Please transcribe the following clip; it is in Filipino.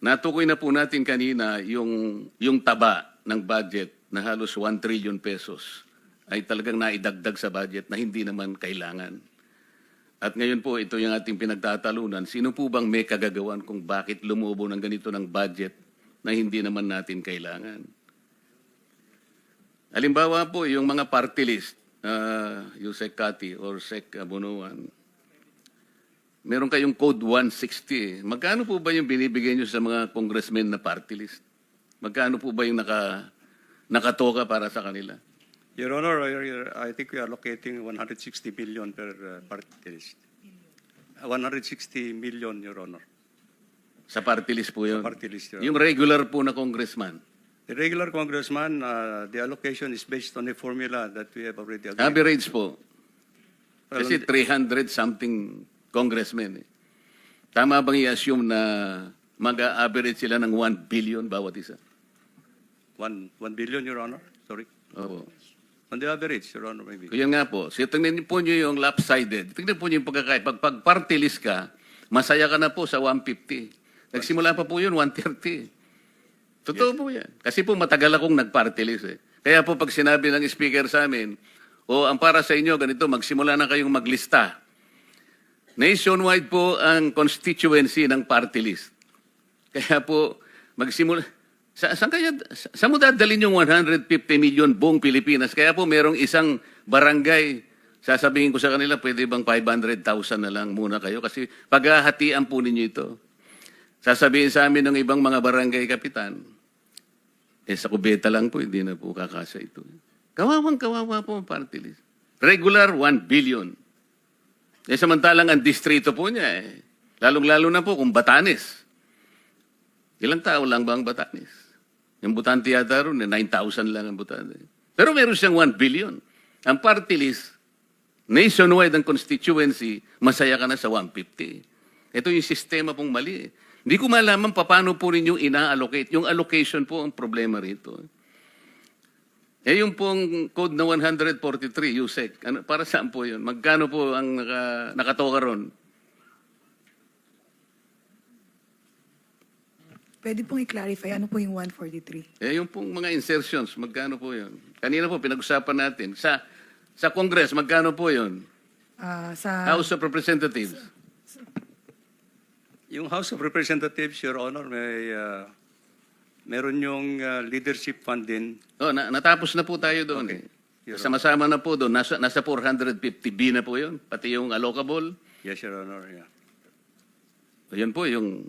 Natukoy na po natin kanina yung, yung taba ng budget na halos 1 trillion pesos ay talagang naidagdag sa budget na hindi naman kailangan. At ngayon po, ito yung ating pinagtatalunan. Sino po bang may kagagawan kung bakit lumubo ng ganito ng budget na hindi naman natin kailangan? Halimbawa po, yung mga party list, uh, yung Sec Cati or Sec Abunuan, meron kayong Code 160. eh. Magkano po ba yung binibigay nyo sa mga congressmen na party list? Magkano po ba yung naka, nakatoka para sa kanila? Your Honor, I think we are allocating 160 billion per uh, party list. Uh, 160 million, Your Honor. Sa party list po yun. Sa party list, Your Yung regular po na congressman. The regular congressman, uh, the allocation is based on a formula that we have already agreed. Average po. Kasi 300 something congressmen. Eh. Tama bang i-assume na mag-average sila ng 1 billion bawat isa? One, one billion, Your Honor. Sorry. Oo. On the average, Your Honor, maybe. Kaya nga po, so tingnan po niyo yung lopsided. Tingnan po niyo yung pagkakaya. Pag, pag party list ka, masaya ka na po sa 150. Nagsimula pa po yun, 130. Totoo po yan. Kasi po matagal akong nag-party list eh. Kaya po pag sinabi ng speaker sa amin, o ang para sa inyo, ganito, magsimula na kayong maglista. Nationwide po ang constituency ng party list. Kaya po, magsimula... Sa, saan kaya, sa, saan mo dadalhin yung 150 million buong Pilipinas? Kaya po merong isang barangay, sasabihin ko sa kanila, pwede bang 500,000 na lang muna kayo? Kasi paghahatian po ninyo ito. Sasabihin sa amin ng ibang mga barangay kapitan, eh sa kubeta lang po, hindi na po kakasa ito. Kawawang kawawa po ang party list. Regular, 1 billion. Eh samantalang ang distrito po niya eh. Lalong-lalo na po kung Batanes. Ilang tao lang ba ang Batanes? Yung Butante yata ron, eh, 9,000 lang ang Butante. Pero meron siyang 1 billion. Ang party list, nationwide ang constituency, masaya ka na sa 150. Ito yung sistema pong mali. eh. Hindi ko malaman pa paano po yung ina-allocate. Yung allocation po ang problema rito. Eh yung pong code na 143, USEC, ano, para saan po yun? Magkano po ang naka, nakatoka ron? Pwede pong i-clarify ano po yung 143? Eh yung pong mga insertions, magkano po yun? Kanina po pinag-usapan natin. Sa, sa Congress, magkano po yun? Ah, sa House of Representatives. Yung House of Representatives, Your Honor, may, uh, meron yung uh, leadership fund din. Oh, na, natapos na po tayo doon Okay. eh. Sama-sama na po doon. Nasa, nasa 450B na po yun. Pati yung allocable. Yes, Your Honor. Yeah. Yan po yung